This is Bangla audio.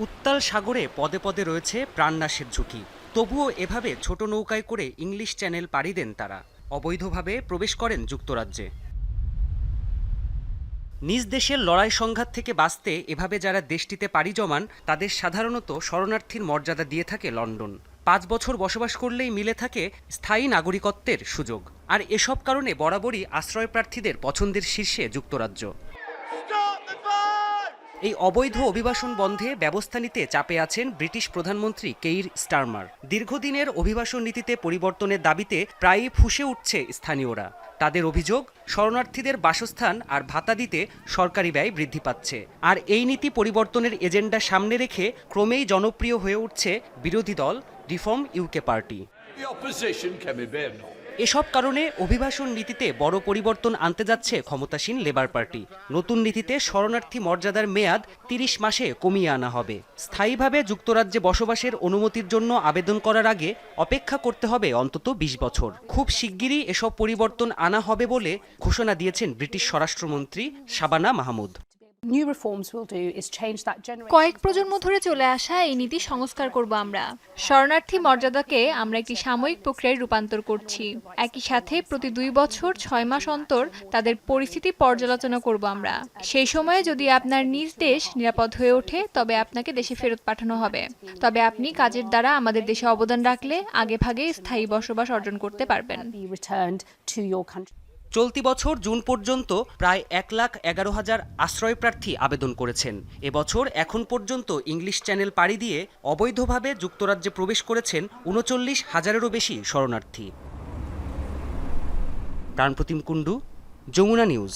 উত্তাল সাগরে পদে পদে রয়েছে প্রাণনাশের ঝুঁকি। তবুও এভাবে ছোট নৌকায় করে ইংলিশ চ্যানেল পাড়ি দেন তারা। অবৈধভাবে প্রবেশ করেন যুক্তরাজ্যে। নিজ দেশের লড়াই সংঘাত থেকে বাঁচতে এভাবে যারা দেশটিতে পাড়ি জমান, তাদের সাধারণত শরণার্থীর মর্যাদা দিয়ে থাকে লন্ডন। পাঁচ বছর বসবাস করলেই মিলে থাকে স্থায়ী নাগরিকত্বের সুযোগ। আর এসব কারণে বরাবরই আশ্রয় প্রার্থীদের পছন্দের শীর্ষে যুক্তরাজ্য। এই অবৈধ অভিবাসন বন্ধে ব্যবস্থা নিতে চাপে আছেন ব্রিটিশ প্রধানমন্ত্রী কেইর স্টারমার। দীর্ঘদিনের অভিবাসন নীতিতে পরিবর্তনের দাবিতে প্রায়ই ফুঁসে উঠছে স্থানীয়রা। তাদের অভিযোগ, শরণার্থীদের বাসস্থান আর ভাতা দিতে সরকারি ব্যয় বৃদ্ধি পাচ্ছে। আর এই নীতি পরিবর্তনের এজেন্ডা সামনে রেখে ক্রমেই জনপ্রিয় হয়ে উঠছে বিরোধী দল রিফর্ম ইউকে পার্টি. এসব কারণে অভিবাসন নীতিতে বড় পরিবর্তন আনতে যাচ্ছে ক্ষমতাসীন লেবার পার্টি। নতুন নীতিতে শরণার্থী মর্যাদার মেয়াদ তিরিশ মাসে কমিয়ে আনা হবে। স্থায়ীভাবে যুক্তরাজ্যে বসবাসের অনুমতির জন্য আবেদন করার আগে অপেক্ষা করতে হবে অন্তত বিশ বছর। খুব শিগগিরই এসব পরিবর্তন আনা হবে বলে ঘোষণা দিয়েছেন ব্রিটিশ স্বরাষ্ট্রমন্ত্রী Shabana Mahmud. New reforms will do is change that generation. কয়েক প্রজন্ম ধরে চলে আসা এই নীতি সংস্কার করব আমরা। শরণার্থী মর্যাদাকে আমরা একটি সাময়িক প্রক্রিয়ায় রূপান্তর করছি। একই সাথে প্রতি দুই বছর ছয় মাস অন্তর তাদের পরিস্থিতি পর্যালোচনা করব আমরা। সেই সময়ে যদি আপনার নিজ দেশ নিরাপদ হয়ে ওঠে তবে আপনাকে দেশে ফেরত পাঠানো হবে। তবে আপনি কাজের দ্বারা আমাদের দেশে অবদান রাখলে আগে ভাগে স্থায়ী বসবাস অর্জন করতে পারবেন। চলতি বছর জুন পর্যন্ত প্রায় এক লাখ এগারো হাজার আশ্রয়প্রার্থী আবেদন করেছেন। এবছর এখন পর্যন্ত ইংলিশ চ্যানেল পাড়ি দিয়ে অবৈধভাবে যুক্তরাজ্যে প্রবেশ করেছেন উনচল্লিশ হাজারেরও বেশি শরণার্থী। প্রাণপ্রতিম কুণ্ডু, যমুনা নিউজ।